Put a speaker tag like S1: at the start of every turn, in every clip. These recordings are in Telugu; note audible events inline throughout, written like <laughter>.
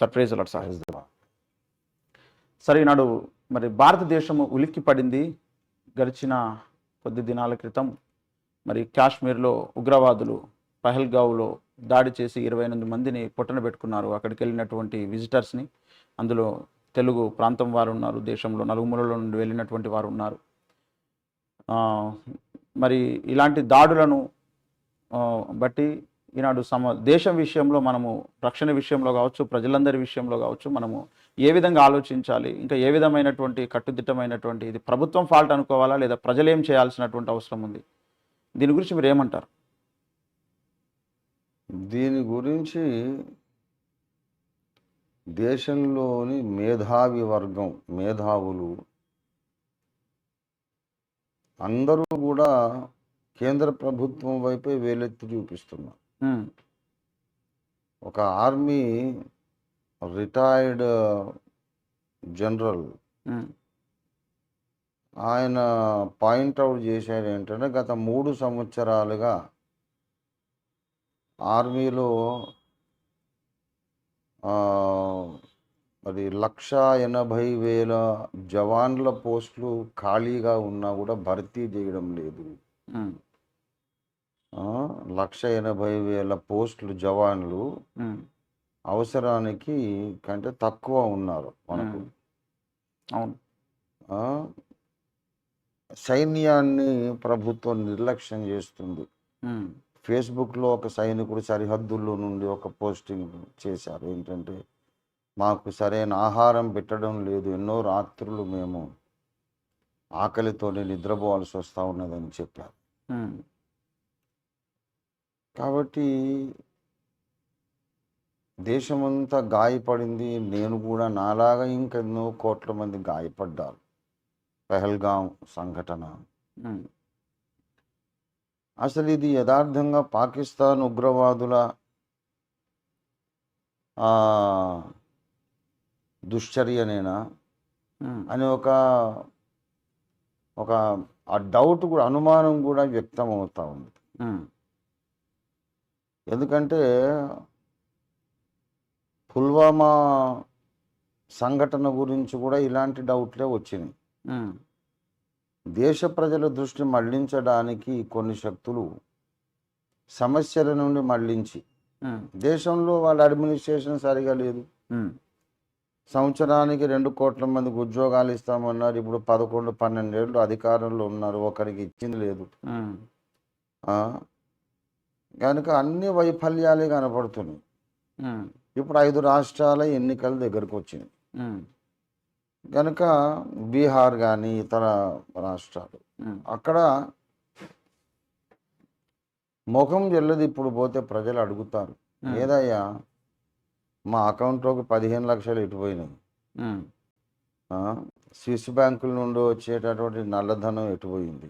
S1: Surprise a lot sir. సరే ఈనాడు మరి భారతదేశము ఉలిక్కి పడింది. గడిచిన కొద్ది దినాల క్రితం మరి కాశ్మీర్లో ఉగ్రవాదులు పహల్గావ్లో దాడి చేసి ఇరవై ఎనిమిది మందిని పొట్టన పెట్టుకున్నారు. అక్కడికి వెళ్ళినటువంటి విజిటర్స్ని అందులో తెలుగు ప్రాంతం వారు ఉన్నారు దేశంలో నలుగుమూలలో నుండి వెళ్ళినటువంటి వారు ఉన్నారు. మరి ఇలాంటి దాడులను బట్టి ఈనాడు సమ దేశం విషయంలో మనము రక్షణ విషయంలో కావచ్చు ప్రజలందరి విషయంలో కావచ్చు మనము ఏ విధంగా ఆలోచించాలి ఇంకా ఏ విధమైనటువంటి కట్టుదిట్టమైనటువంటి ఇది ప్రభుత్వం ఫాల్ట్ అనుకోవాలా లేదా ప్రజలు ఏం చేయాల్సినటువంటి అవసరం ఉంది? దీని గురించి మీరు ఏమంటారు?
S2: దీని గురించి దేశంలోని మేధావి వర్గం మేధావులు అందరూ కూడా కేంద్ర ప్రభుత్వం వైపే వేలెత్తి చూపిస్తున్నారు. ఒక ఆర్మీ రిటైర్డ్ జనరల్ ఆయన పాయింట్అవుట్ చేశారు ఏంటంటే గత మూడు సంవత్సరాలుగా ఆర్మీలో మరి లక్ష ఎనభై వేల జవాన్ల పోస్టులు ఖాళీగా ఉన్నా కూడా భర్తీ చేయడం లేదు. లక్ష ఎనభై వేల పోస్టులు జవాన్లు అవసరానికి కంటే తక్కువ ఉన్నారు మనకు.
S1: అవును.
S2: సైన్యాన్ని ప్రభుత్వం నిర్లక్ష్యం చేస్తుంది. ఫేస్బుక్లో ఒక సైనికుడు సరిహద్దుల్లో నుండి ఒక పోస్టింగ్ చేశారు. ఏంటంటే మాకు సరైన ఆహారం పెట్టడం లేదు ఎన్నో రాత్రులు మేము ఆకలితోనే నిద్రపోవాల్సి వస్తూ ఉన్నదని చెప్పారు. కాబట్టి దేశమంతా గాయపడింది. నేను కూడా నాలాగా ఇంకెన్నో కోట్ల మంది గాయపడ్డారు. పెహల్గాం సంఘటన. అసలు ఇది యథార్థంగా పాకిస్తాన్ ఉగ్రవాదుల దుశ్చర్యనేనా? అని ఒక ఒక ఆ డౌట్ కూడా అనుమానం కూడా వ్యక్తం అవుతా ఉంది ఎందుకంటే పుల్వామా సంఘటన గురించి కూడా ఇలాంటి డౌట్లే వచ్చినాయి.
S1: ఉమ్,
S2: దేశ ప్రజల దృష్టి మళ్ళించడానికి కొన్ని శక్తులు సమస్యల నుండి
S1: మళ్ళించి
S2: దేశంలో వాళ్ళ అడ్మినిస్ట్రేషన్ సరిగా లేదు. సంవత్సరానికి రెండు కోట్ల మందికి ఉద్యోగాలు ఇస్తామన్నారు. ఇప్పుడు పదకొండు పన్నెండేళ్ళు అధికారంలో ఉన్నారు. ఒకరికి ఇచ్చింది లేదు? కనుక అన్ని వైఫల్యాలే కనపడుతున్నాయి. ఇప్పుడు ఐదు రాష్ట్రాల ఎన్నికల దగ్గరకు వచ్చినాయి కనుక బీహార్ కానీ ఇతర రాష్ట్రాలు అక్కడ ముఖం చెల్లది ఇప్పుడు పోతే ప్రజలు అడుగుతారు. ఏదయ్యా? మా అకౌంట్లోకి పదిహేను లక్షలు ఎటుపోయినాయి? స్విస్ బ్యాంకుల నుండి వచ్చేటటువంటి నల్లధనం ఎటుపోయింది?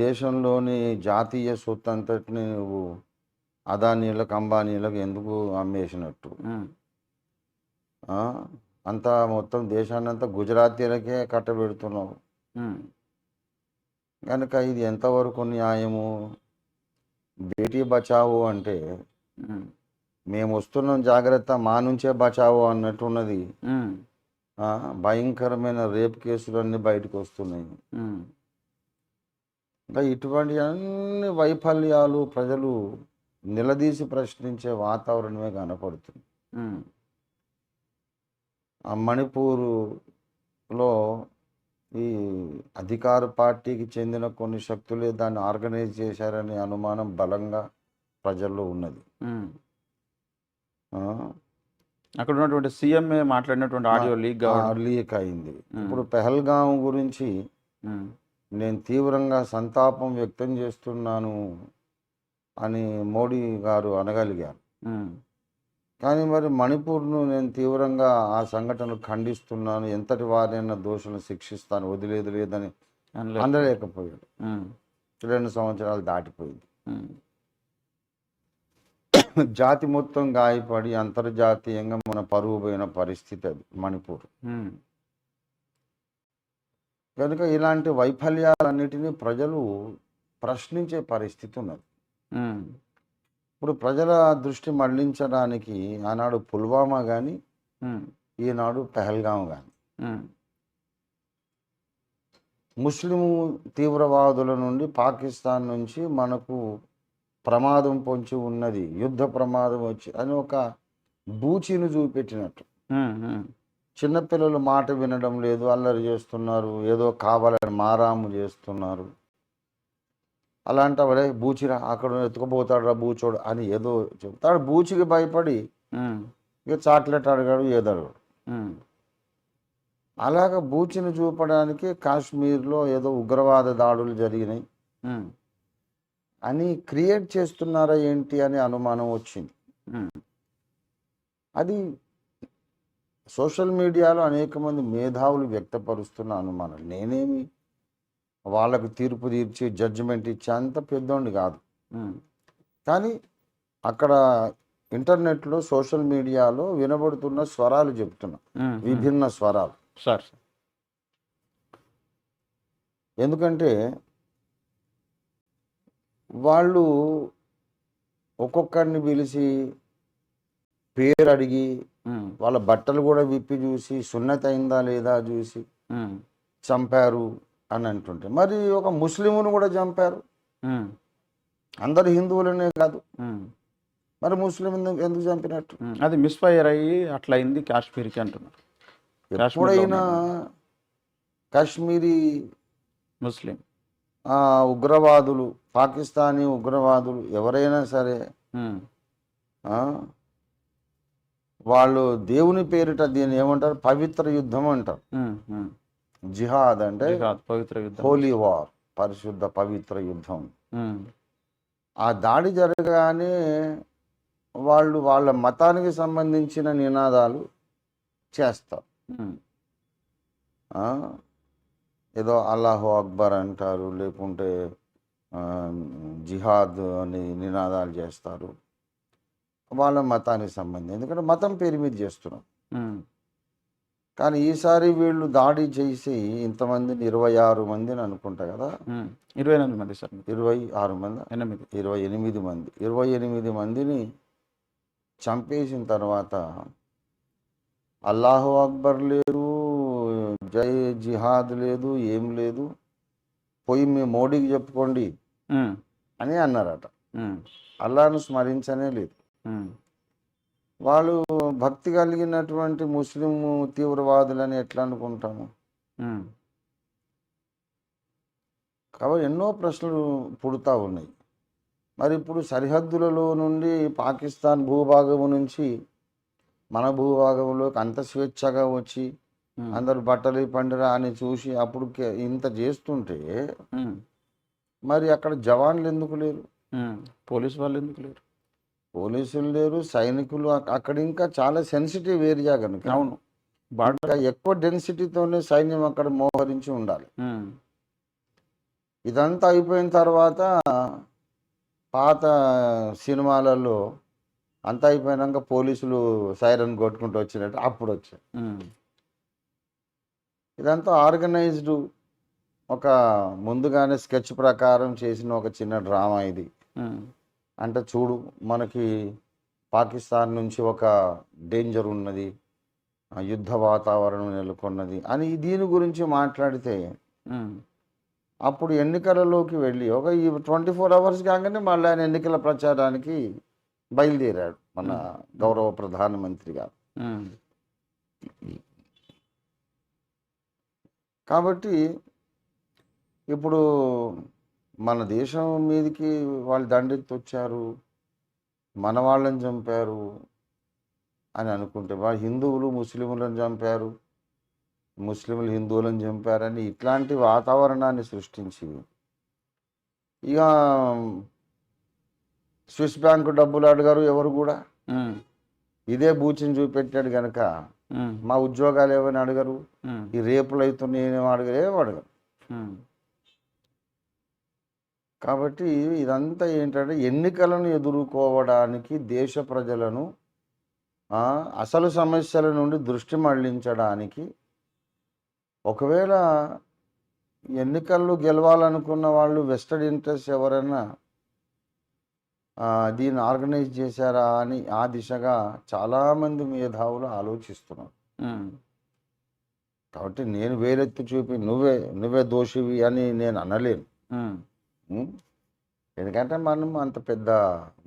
S2: దేశంలోని జాతీయ సొత్తు అంతటిని నువ్వు అదానీలకు అంబానీలకు ఎందుకు అమ్మేసినట్టు? అంతా మొత్తం దేశాన్ని అంతా గుజరాతీలకే కట్టబెడుతున్నావు. కనుక ఇది ఎంతవరకు న్యాయము? బేటీ బచావో అంటే మేము వస్తున్నాం జాగ్రత్త మా నుంచే బచావో అన్నట్టున్నది. భయంకరమైన రేప్ కేసులు అన్నీ బయటకు వస్తున్నాయి. ఇంకా ఇటువంటి అన్ని వైఫల్యాలు ప్రజలు నిలదీసి ప్రశ్నించే వాతావరణమే కనపడుతుంది. ఆ మణిపూర్లో ఈ అధికార పార్టీకి చెందిన కొన్ని శక్తులే దాన్ని ఆర్గనైజ్ చేశారనే అనుమానం బలంగా ప్రజల్లో ఉన్నది.
S1: అక్కడ ఉన్నటువంటి సీఎంఏ మాట్లాడినటువంటి ఆడియో లీక్
S2: లీక్ అయింది. ఇప్పుడు పెహల్గాం గురించి నేను తీవ్రంగా సంతాపం వ్యక్తం చేస్తున్నాను అని మోడీ గారు అనగలిగారు. కానీ మరి మణిపూర్ను నేను తీవ్రంగా ఆ సంఘటనలు ఖండిస్తున్నాను. ఎంతటి వారైనా దోషులను శిక్షిస్తాను. వదిలేదు లేదని
S1: ఉమ్,
S2: రెండు సంవత్సరాలు దాటిపోయింది. <coughs> జాతి మొత్తం గాయపడి అంతర్జాతీయంగా మన పరువు పోయిన పరిస్థితి అది మణిపూర్. కనుక ఇలాంటి వైఫల్యాలన్నిటినీ ప్రజలు ప్రశ్నించే పరిస్థితి ఉన్నది. ఇప్పుడు ప్రజల దృష్టి మళ్ళించడానికి ఆనాడు పుల్వామా కానీ ఈనాడు పెహల్గాం కానీ
S1: ఉమ్,
S2: ముస్లిం తీవ్రవాదుల నుండి పాకిస్తాన్ నుంచి మనకు ప్రమాదం పొంచి ఉన్నది యుద్ధ ప్రమాదం వచ్చి అని ఒక బూచిని చూపెట్టినట్టు. చిన్నపిల్లలు మాట వినడం లేదు అల్లరి చేస్తున్నారు ఏదో కావాలని మారాము చేస్తున్నారు. అలాంటి వాడే బూచిరా అక్కడ ఎత్తుకుపోతాడు రా బూచోడు అని ఏదో చెప్తాడు బూచికి భయపడి ఇక చాక్లెట్ అడిగాడు ఏదో అడిగాడు. అలాగ బూచిని చూపడానికి కాశ్మీర్లో ఏదో ఉగ్రవాద దాడులు జరిగినాయి. అని క్రియేట్ చేస్తున్నారా ఏంటి అని అనుమానం వచ్చింది. అది సోషల్ మీడియాలో అనేక మంది మేధావులు వ్యక్తపరుస్తున్న అనుమానం. నేనేమి? వాళ్ళకు తీర్పు తీర్చి జడ్జిమెంట్ ఇచ్చే అంత పెద్దోండి కాదు. కానీ అక్కడ ఇంటర్నెట్లో సోషల్ మీడియాలో వినబడుతున్న స్వరాలు చెప్తున్నా. విభిన్న స్వరాలు.
S1: సార్.
S2: ఎందుకంటే వాళ్ళు ఒక్కొక్కరిని పిలిచి పేరు అడిగి వాళ్ళ బట్టలు కూడా విప్పి చూసి సున్నత అయిందా లేదా చూసి చంపారు అని అంటుంటే మరి ఒక ముస్లింను కూడా చంపారు. అందరు హిందువులనే కాదు. మరి ముస్లిం ఎందుకు చంపినట్టు.
S1: అది మిస్ఫైర్ అయ్యి అట్లా అయింది కాశ్మీర్కి అంటున్నారు.
S2: ఎప్పుడైనా కాశ్మీరీ
S1: ముస్లిం.
S2: ఉగ్రవాదులు పాకిస్తానీ ఉగ్రవాదులు ఎవరైనా సరే వాళ్ళు దేవుని పేరిట దీన్ని ఏమంటారు? పవిత్ర యుద్ధం అంటారు. జిహాద్ అంటే
S1: పవిత్ర యుద్ధం.
S2: హోలీ వార్ పరిశుద్ధ పవిత్ర యుద్ధం. ఆ దాడి జరగగానే వాళ్ళు వాళ్ళ మతానికి సంబంధించిన నినాదాలు చేస్తారు? ఏదో అల్లాహో అక్బర్ అంటారు లేకుంటే జిహాద్ అని నినాదాలు చేస్తారు. వాళ్ళ మతానికి సంబంధించి ఎందుకంటే మతం పేరు మీద చేస్తున్నాం. కానీ ఈసారి వీళ్ళు దాడి చేసి ఇంతమందిని ఇరవై ఆరు మందిని అనుకుంటా కదా.
S1: ఇరవై ఎనిమిది మంది సార్
S2: ఇరవై ఆరు మంది.
S1: ఎనిమిది.
S2: ఇరవై ఎనిమిది మంది. ఇరవై ఎనిమిది మందిని చంపేసిన తర్వాత అల్లాహు అక్బర్ లేదు జై జిహాద్ లేదు ఏం లేదు. పోయి మీ మోడీకి చెప్పుకోండి అని అన్నారట. అల్లాను స్మరించనే లేదు. వాళ్ళు భక్తి కలిగినటువంటి ముస్లిం తీవ్రవాదులని ఎట్లా అనుకుంటాము? కాబట్టి ఎన్నో ప్రశ్నలు పుడతా ఉన్నాయి. మరి ఇప్పుడు సరిహద్దులలో నుండి పాకిస్తాన్ భూభాగం నుంచి మన భూభాగంలోకి అంత స్వేచ్ఛగా వచ్చి అందరు బట్టలు పండిరా అని చూసి అప్పుడు ఇంత చేస్తుంటే మరి అక్కడ జవాన్లు ఎందుకు లేరు.
S1: పోలీసు వాళ్ళు ఎందుకు లేరు?
S2: పోలీసులు లేరు సైనికులు అక్- అక్కడ ఇంకా చాలా సెన్సిటివ్ ఏరియా కనుక
S1: అవును.
S2: ఇంకా ఎక్కువ డెన్సిటీతోనే సైన్యం అక్కడ మోహరించి ఉండాలి. ఇదంతా అయిపోయిన తర్వాత పాత సినిమాలలో అంతా అయిపోయినాక పోలీసులు సైరన్ కొట్టుకుంటూ వచ్చినట్టు అప్పుడు వచ్చాయి. ఇదంతా ఆర్గనైజ్డ్ ఒక ముందుగానే స్కెచ్ ప్రకారం చేసిన ఒక చిన్న డ్రామా ఇది. అంటే చూడు మనకి పాకిస్తాన్ నుంచి ఒక డేంజర్ ఉన్నది యుద్ధ వాతావరణం నెలకొన్నది అని దీని గురించి మాట్లాడితే అప్పుడు ఎన్నికలలోకి వెళ్ళి ఒక ఈ ట్వంటీ ఫోర్ అవర్స్ కాగానే మళ్ళీ ఆయన ఎన్నికల ప్రచారానికి బయలుదేరాడు మన గౌరవ ప్రధానమంత్రి గారు. కాబట్టి ఇప్పుడు మన దేశం మీదకి వాళ్ళు దండెత్తి వచ్చారు మన వాళ్ళని చంపారు అని అనుకుంటే వాళ్ళు హిందువులు ముస్లింలను చంపారు ముస్లింలు హిందువులను చంపారని ఇట్లాంటి వాతావరణాన్ని సృష్టించి ఇక స్విస్ బ్యాంకు డబ్బులు అడిగారు ఎవరు కూడా. ఇదే బూచిని చూపెట్టాడు కనుక మా ఉద్యోగాలు ఏమని అడగరు? ఈ రేపులు అవుతున్నాయి ఏం అడగరు ఏం అడగరు కాబట్టి ఇదంతా ఏంటంటే ఎన్నికలను ఎదుర్కోవడానికి దేశ ప్రజలను అసలు సమస్యల నుండి దృష్టి మళ్ళించడానికి ఒకవేళ ఎన్నికల్లో గెలవాలనుకున్న వాళ్ళు వెస్టెడ్ ఇంట్రెస్ట్ ఎవరైనా దీన్ని ఆర్గనైజ్ చేశారా అని ఆ దిశగా చాలామంది మేధావులు ఆలోచిస్తున్నారు. కాబట్టి నేను వేలెత్తి చూపి నువ్వే నువ్వే దోషివి అని నేను అనలేను? ఎందుకంటే మనం అంత పెద్ద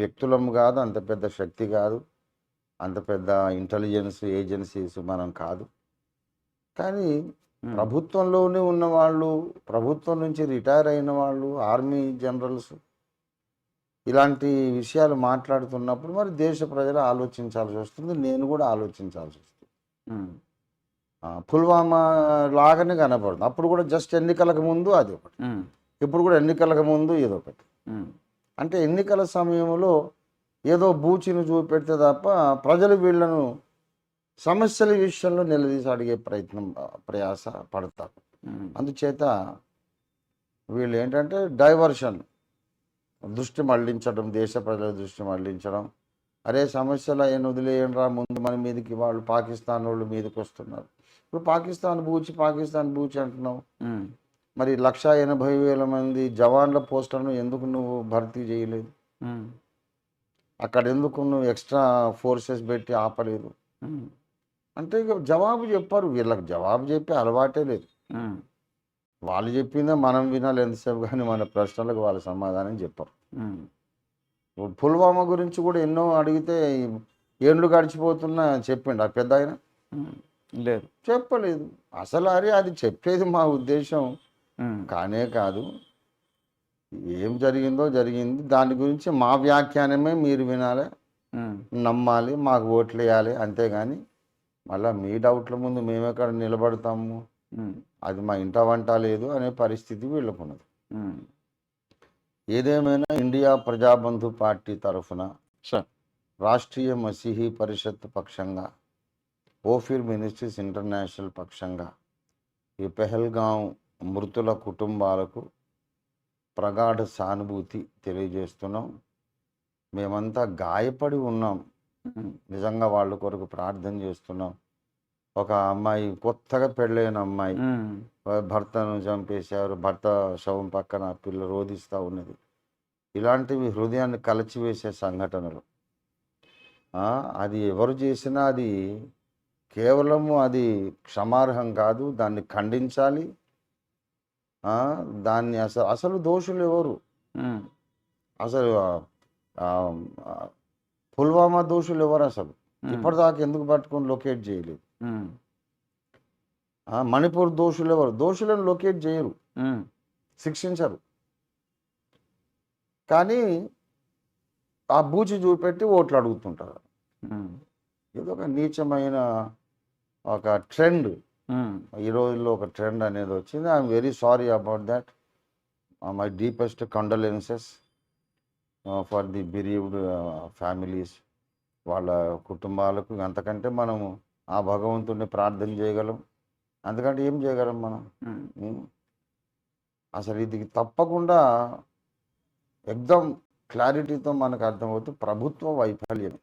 S2: వ్యక్తులం కాదు అంత పెద్ద శక్తి కాదు అంత పెద్ద ఇంటెలిజెన్స్ ఏజెన్సీస్ మనం కాదు. కానీ ప్రభుత్వంలోనే ఉన్న వాళ్ళు ప్రభుత్వం నుంచి రిటైర్ అయిన వాళ్ళు ఆర్మీ జనరల్స్ ఇలాంటి విషయాలు మాట్లాడుతున్నప్పుడు మరి దేశ ప్రజలు ఆలోచించాల్సి వస్తుంది నేను కూడా ఆలోచించాల్సి వస్తుంది. పుల్వామా లాగానే కనపడుతుంది అప్పుడు కూడా జస్ట్ ఎన్నికలకు ముందు అది ఒకటి. ఇప్పుడు కూడా ఎన్నికలకు ముందు ఇదొకటి
S1: ఉమ్,
S2: అంటే ఎన్నికల సమయంలో ఏదో బూచిని చూపెడితే తప్ప ప్రజలు వీళ్ళను సమస్యల విషయంలో నిలదీసి అడిగే ప్రయత్నం ప్రయాస పడతారు. అందుచేత వీళ్ళు ఏంటంటే డైవర్షన్ దృష్టి మళ్ళించడం దేశ ప్రజల దృష్టి మళ్ళించడం. అరే సమస్యలు అయిన వదిలేయండిరా ముందు మన మీదకి వాళ్ళు పాకిస్తాన్ వాళ్ళు మీదకి వస్తున్నారు. ఇప్పుడు పాకిస్తాన్ బూచి పాకిస్తాన్ బూచి అంటున్నావు.
S1: ఉమ్,
S2: మరి లక్ష ఎనభై వేల మంది జవాన్ల పోస్టులను ఎందుకు నువ్వు భర్తీ చేయలేదు? అక్కడ ఎందుకు నువ్వు ఎక్స్ట్రా ఫోర్సెస్ పెట్టి ఆపలేదు? అంటే ఇక జవాబు చెప్పారు. వీళ్ళకి జవాబు చెప్పి అలవాటే లేదు. వాళ్ళు చెప్పిందే మనం వినాలి ఎంతసేపు కానీ మన ప్రశ్నలకు వాళ్ళ సమాధానం చెప్పరు. ఇప్పుడు పుల్వామా గురించి కూడా ఎన్నో అడిగితే ఏండ్లు గడిచిపోతున్నా చెప్పిండు. ఆ పెద్ద ఆయన?
S1: లేదు.
S2: చెప్పలేదు. అసలు అరే అది చెప్పేది మా ఉద్దేశం. కానే కాదు. ఏం జరిగిందో జరిగింది. దాని గురించి మా వ్యాఖ్యానమే మీరు వినాలి. నమ్మాలి మాకు ఓట్లు వేయాలి అంతేగాని మళ్ళీ మీ డౌట్ల ముందు మేము ఎక్కడ నిలబడతాము? అది మా ఇంట వంట లేదు అనే పరిస్థితి వీళ్ళకున్నది. ఏదేమైనా ఇండియా ప్రజాబంధు పార్టీ తరఫున రాష్ట్రీయ మసీహీ పరిషత్ పక్షంగా ఓఫిర్ మినిస్ట్రీస్ ఇంటర్నేషనల్ పక్షంగా ఈ పెహల్గాం మృతుల కుటుంబాలకు ప్రగాఢ సానుభూతి తెలియజేస్తున్నాం. మేమంతా గాయపడి ఉన్నాం. నిజంగా వాళ్ళ కొరకు ప్రార్థన చేస్తున్నాం. ఒక అమ్మాయి కొత్తగా పెళ్ళైన అమ్మాయి భర్తను చంపేశారు. భర్త శవం పక్కన పిల్ల రోధిస్తూ ఉన్నది. ఇలాంటివి హృదయాన్ని కలచివేసే సంఘటనలు. అది ఎవరు చేసినా అది కేవలము అది క్షమార్హం కాదు. దాన్ని ఖండించాలి. దాన్ని అసలు అసలు దోషులు ఎవరు? అసలు పుల్వామా దోషులు ఎవరు అసలు? ఇప్పటిదాకా ఎందుకు పట్టుకొని లొకేట్ చేయలేదు? మణిపూర్ దోషులు ఎవరు? దోషులను లొకేట్ చేయరు. శిక్షించరు. కానీ ఆ బూచి చూపెట్టి ఓట్లు అడుగుతుంటారు. ఇది ఒక నీచమైన ఒక ట్రెండ్. ఈ రోజుల్లో ఒక ట్రెండ్ అనేది వచ్చింది. I'm very sorry about that. My deepest condolences for the bereaved families వాళ్ళ కుటుంబాలకు. అంతకంటే మనము ఆ భగవంతుడిని ప్రార్థన చేయగలం. అంతకంటే ఏం చేయగలం మనం. అసలు ఇది తప్పకుండా ఎగ్దమ్ క్లారిటీతో మనకు అర్థమవుతుంది ప్రభుత్వ వైఫల్యం.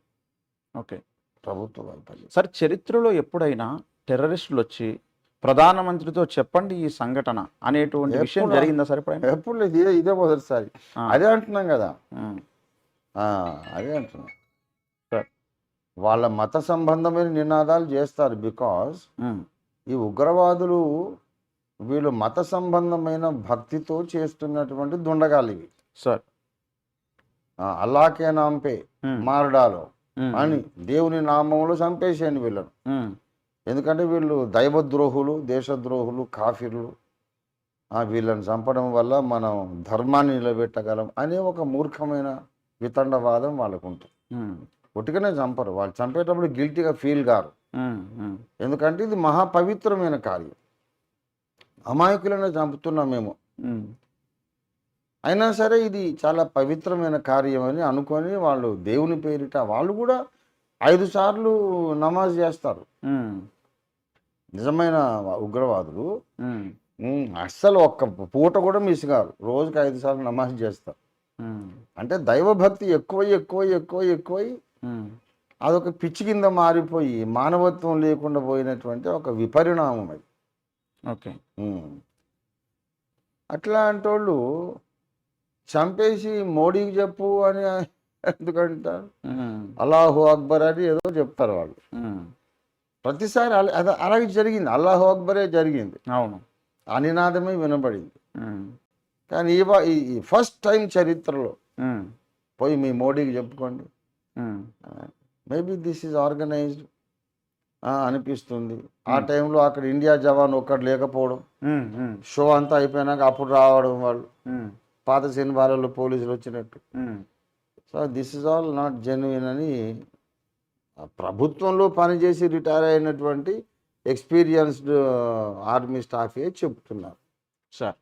S1: ఓకే.
S2: ప్రభుత్వ వైఫల్యం.
S1: సార్ చరిత్రలో ఎప్పుడైనా టెర్రరిస్టులు వచ్చి ప్రధానమంత్రితో చెప్పండి ఈ సంఘటన అనేటువంటి విషయం? జరిగిందా సార్
S2: ఎప్పుడు ఇదే ఇదే మొదటిసారి. అదే అంటున్నాం కదా. అదే అంటున్నాం.
S1: సరే.
S2: వాళ్ళ మత సంబంధమైన నినాదాలు చేస్తారు బికాస్ ఈ ఉగ్రవాదులు వీళ్ళు మత సంబంధమైన భక్తితో చేస్తున్నటువంటి దుండగాలు ఇవి.
S1: సార్.
S2: అల్లాకే నాంపే మారడాలో అని దేవుని నామంలో చంపేసేయండి వీళ్ళను. ఎందుకంటే వీళ్ళు దైవద్రోహులు దేశద్రోహులు కాఫీలు వీళ్ళని చంపడం వల్ల మనం ధర్మాన్ని నిలబెట్టగలం అనే ఒక మూర్ఖమైన వితండవాదం వాళ్ళకు ఉంటుంది
S1: ఉమ్,
S2: ఒట్టిగానే చంపరు. వాళ్ళు చంపేటప్పుడు గిల్టీగా ఫీల్ కారు ఎందుకంటే ఇది మహా పవిత్రమైన కార్యం. అమాయకులనే చంపుతున్నాం మేము. అయినా సరే ఇది చాలా పవిత్రమైన కార్యం అని అనుకొని వాళ్ళు దేవుని పేరిట వాళ్ళు కూడా ఐదు సార్లు నమాజ్ చేస్తారు. నిజమైన ఉగ్రవాదులు. అస్సలు ఒక్క పూట కూడా మిస్ కారు రోజుకి ఐదు సార్లు నమాజ్ చేస్తారు.
S1: ఉమ్,
S2: అంటే దైవభక్తి ఎక్కువ ఎక్కువ ఎక్కువ ఎక్కువై అదొక పిచ్చి కింద మారిపోయి మానవత్వం లేకుండా పోయినటువంటి ఒక విపరిణామం అది.
S1: ఓకే.
S2: అట్లాంటి వాళ్ళు చంపేసి మోడీకి చెప్పు అని ఎందుకంటారు? అల్లాహు అక్బర్ అని ఏదో చెప్తారు వాళ్ళు. ప్రతిసారి అలాగే జరిగింది. అల్లాహు అక్బరే జరిగింది.
S1: అవును.
S2: ఆ నినాదమే వినబడింది. కానీ ఈ ఫస్ట్ టైం చరిత్రలో పోయి మీ మోడీకి చెప్పుకోండి. మేబీ దిస్ ఈజ్ ఆర్గనైజ్డ్ అనిపిస్తుంది. ఆ టైంలో అక్కడ ఇండియా జవాన్ ఒక్కడు లేకపోవడం. షో అంతా అయిపోయినాక అప్పుడు రావడం వాళ్ళు. పాత సినిమాలలో పోలీసులు వచ్చినట్టు. So this is all not genuine అని ప్రభుత్వంలో పనిచేసి రిటైర్ అయినటువంటి ఎక్స్పీరియన్స్డ్ ఆర్మీ స్టాఫే చెప్తున్నారు.
S1: సార్.